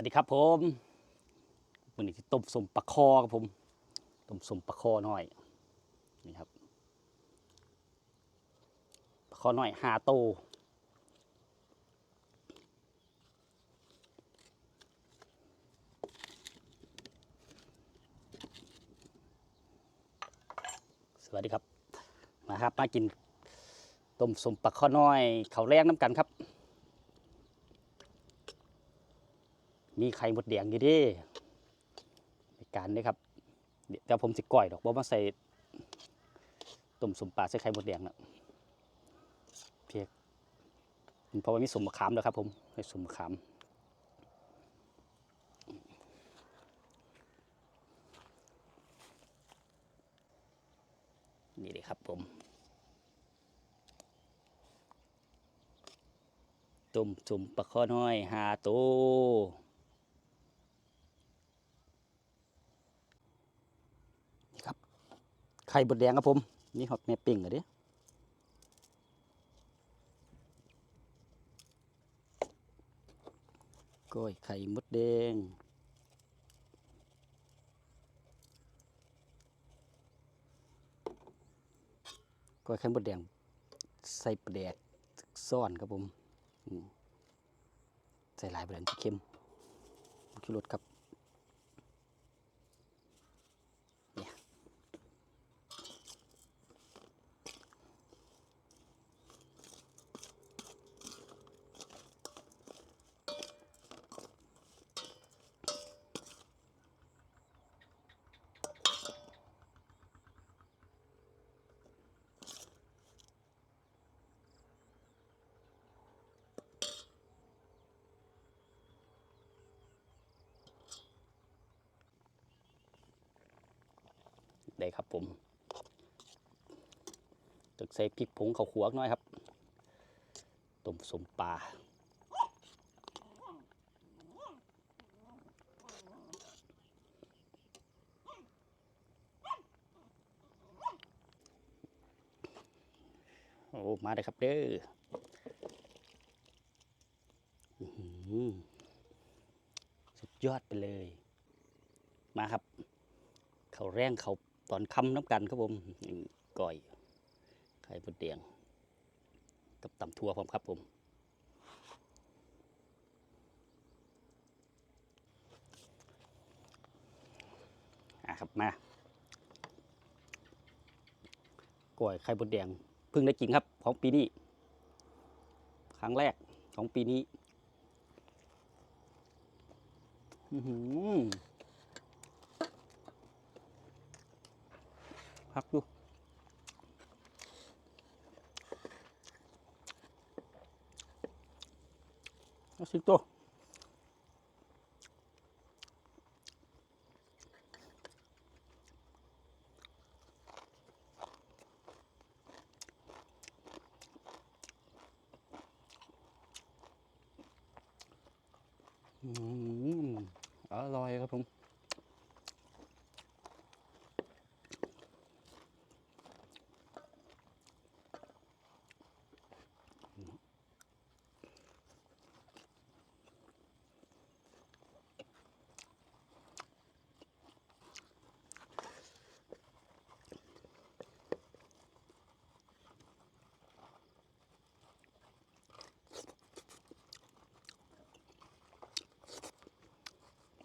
วัสดีครับผมวันนี้สิต้มสมปลาคอครับผมต้มสมปลาคอหน้อยนี่ครับปลาคอน้อยหาโตสวัสดีครับมาครับมากินต้มสมปลาคอน้อยเขาแรงน้ำกันครับ มีไข่หมดแดงอยู่ดิการนี้ครับ เดี๋ยวแต่ผมสิก่อยดอกบ่มาใส่ต้มสมปลาใส่ไข่หมดแดงนะเพียกเพราะว่ามีสมมะขามแล้วครับ ผมให้สมมะขามนี่เลยครับผมต้มสมปลาข้อน้อยหาโตว นี่ครับ ไข่บดแดงครับผม นี่หอดแม่ปิ่งอะเดิก้อยไข่มดแดงก้อยไข่มดแดง ใส่ปลาแดกซ่อนครับผม ใส่หลายปลาแดงที่เค็มขี้รสครับ ผมตึกใส่พริกผงข้าวขัวน่อยครับต้มสมปลาโอ้มาเลยครับเด้ออื้อหือสุดยอดไปเลย มาครับ เขาแรงเขา ตอนค่ำน้ำกันครับผมนี่ก้อย ไข่บดแดงกับตำทั่วพร้อมครับผมอะครับมาก้อยไข่บดแดงเพิ่งได้กินครับ ของปีนี้ ครั้งแรกของปีนี้ อือหือ พักดูเอาสิงโ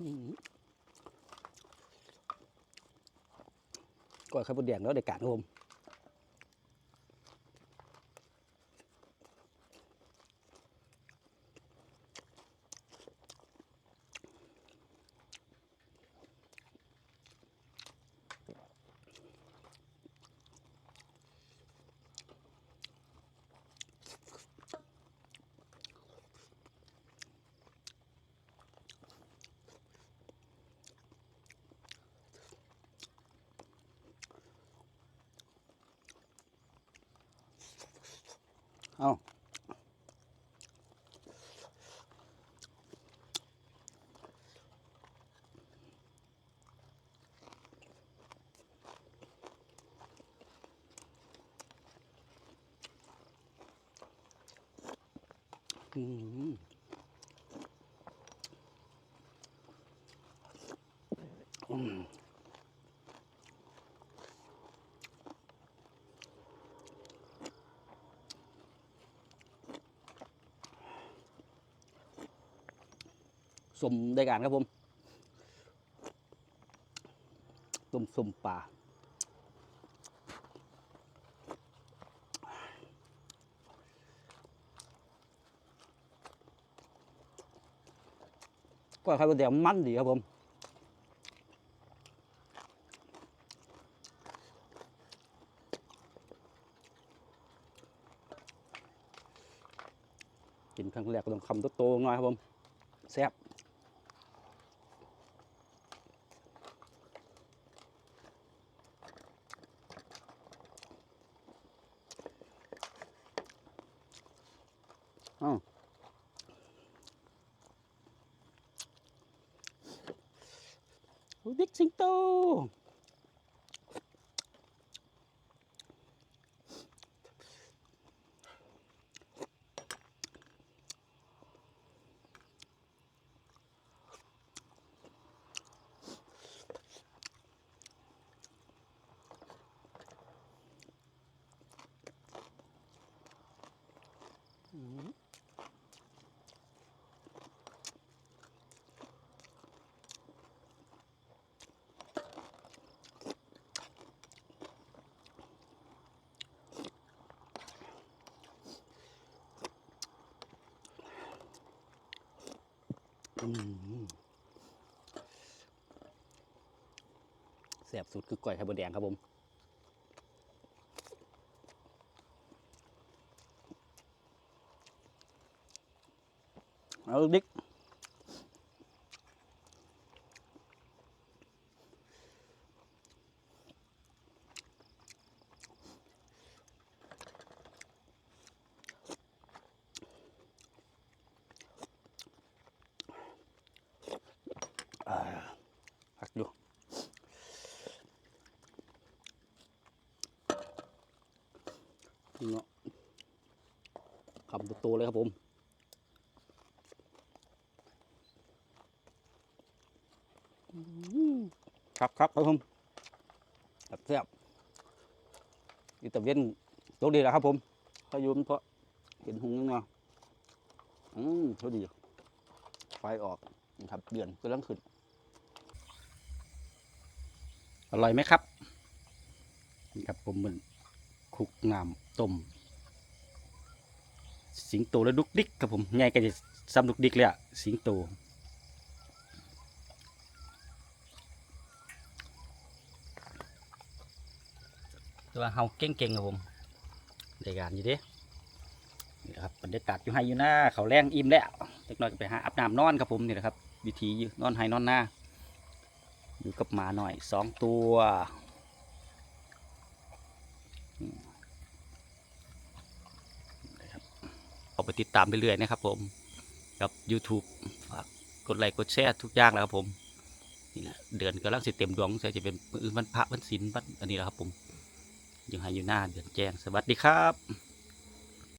อืมก่อนไข่บดแดงแล้วเด็กการครับผม เอาอืมอืม สมได้การครับผมต้มสมปลาก็ไข่มดแดงมันดีครับผมกินครั้งแรกก็ต้องคำโตๆหน่อยครับผมแซ่บ อ้าวบิ๊ แสบสุดคือก่อยไข่บดแดงครับผมเอาดิกอ่าหักอยู่นี่เนาะ คำโตๆเลยครับผมครับครับครับผมครับแซ่บอีตะเวนตกดีแล้วครับผมพายุมันเพราะเห็นหงส์เนาะอืมพอดี ไฟออกนะครับเดือนกำลังขึ้น อร่อยไหมครับ นี่ครับผมมันคลุกน้ำต้ม สิงโตและดุกดิกครับผมใหญ่ก็จะซ้ำดุกดิกเลยอะสิงโตต่ว่าเฮาเก่งๆครับผมได้การอยู่เด้นี่ครับบรรยากาศอยู่ให้อยู่หน้าเขาแรงอิ่มแล้วเล็กน้อยไปหาอาบน้ำนอนครับผมนี่แหละครับ วิธีนอนให้นอนหน้าอยู่กับหมาหน่อยสองตัวอืมนะครับเอา ไปติดตามไปเรื่อยๆนะครับ ผมกับ YouTube ฝากกดไลค์กดแชร์ทุกอย่างแล้วครับผมนี่แหละเดือนกำลังสิเต็มดวงจะเป็นวันพระวันศีลวันอันนี้แหละครับ ผมยังให้อยู่หน้าเดือนแจ้งสวัสดีครับ